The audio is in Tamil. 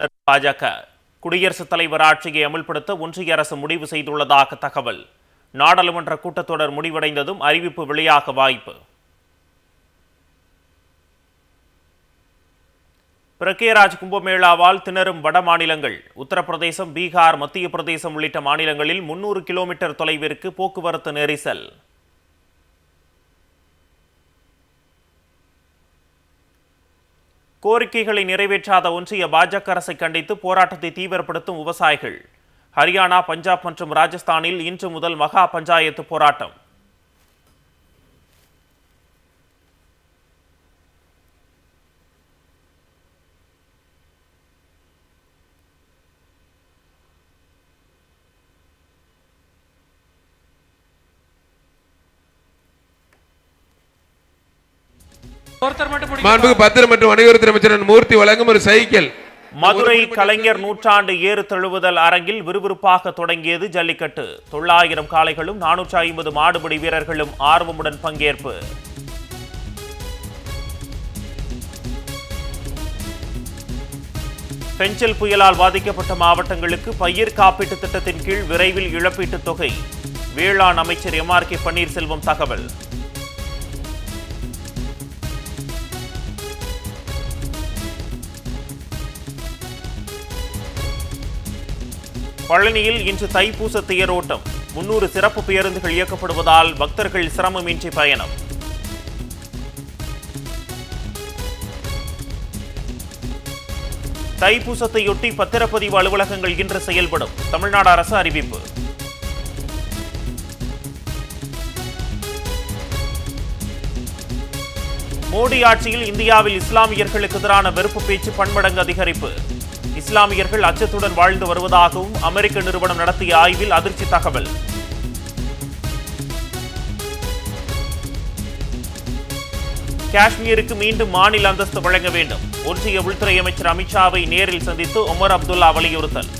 பாஜக குடியரசுத் தலைவர் ஆட்சியை அமல்படுத்த ஒன்றிய அரசு முடிவு செய்துள்ளதாக தகவல். நாடாளுமன்ற கூட்டத்தொடர் முடிவடைந்ததும் அறிவிப்பு வெளியாக வாய்ப்பு. பிரகேராஜ் கும்பமேளாவால் திணறும் வட மாநிலங்கள். உத்தரப்பிரதேசம் பீகார் மத்திய பிரதேசம் உள்ளிட்ட மாநிலங்களில் முன்னூறு கிலோமீட்டர் தொலைவிற்கு போக்குவரத்து நெரிசல். கோரிக்கைகளை நிறைவேற்றாத ஒன்றிய பாஜக அரசை கண்டித்து போராட்டத்தை தீவிரப்படுத்தும் விவசாயிகள். ஹரியானா பஞ்சாப் மற்றும் ராஜஸ்தானில் இன்று முதல் மகா பஞ்சாயத்து போராட்டம். மாண்புக்கு பத்திரம் மற்றும் வணிகத்துறை அமைச்சர் மூர்த்தி வழங்கும் ஒரு சைக்கிள். மதுரை கலைஞர் நூற்றாண்டு ஏறு தழுவுதல் அரங்கில் விறுவிறுப்பாக தொடங்கியது ஜல்லிக்கட்டு. தொள்ளாயிரம் காளைகளும் நானூற்றி ஐம்பது மாடுபிடி வீரர்களும் ஆர்வமுடன் பங்கேற்பு. பெஞ்சல் புயலால் பாதிக்கப்பட்ட மாவட்டங்களுக்கு பயிர் காப்பீட்டு திட்டத்தின் கீழ் விரைவில் இழப்பீட்டுத் தொகை. வேளாண் அமைச்சர் எம் ஆர் கே பன்னீர்செல்வம் தகவல். பழனியில் இன்று தைப்பூச தேரோட்டம். முன்னூறு சிறப்பு பேருந்துகள் இயக்கப்படுவதால் பக்தர்கள் சிரமமின்றி பயணம். தைப்பூசத்தையொட்டி பத்திரப்பதிவு அலுவலகங்கள் இன்று செயல்படும். தமிழ்நாடு அரசு அறிவிப்பு. மோடி ஆட்சியில் இந்தியாவில் இஸ்லாமியர்களுக்கு எதிரான வெறுப்பு பேச்சு பன்மடங்கு அதிகரிப்பு. இஸ்லாமியர்கள் அச்சத்துடன் வாழ்ந்து வருவதாகவும் அமெரிக்க நிறுவனம் நடத்திய ஆய்வில் அதிர்ச்சி தகவல். காஷ்மீருக்கு மீண்டும் மாநில அந்தஸ்து வழங்க வேண்டும். ஒன்றிய உள்துறை அமைச்சர் அமித்ஷாவை நேரில் சந்தித்து உமர் அப்துல்லா வலியுறுத்தல்.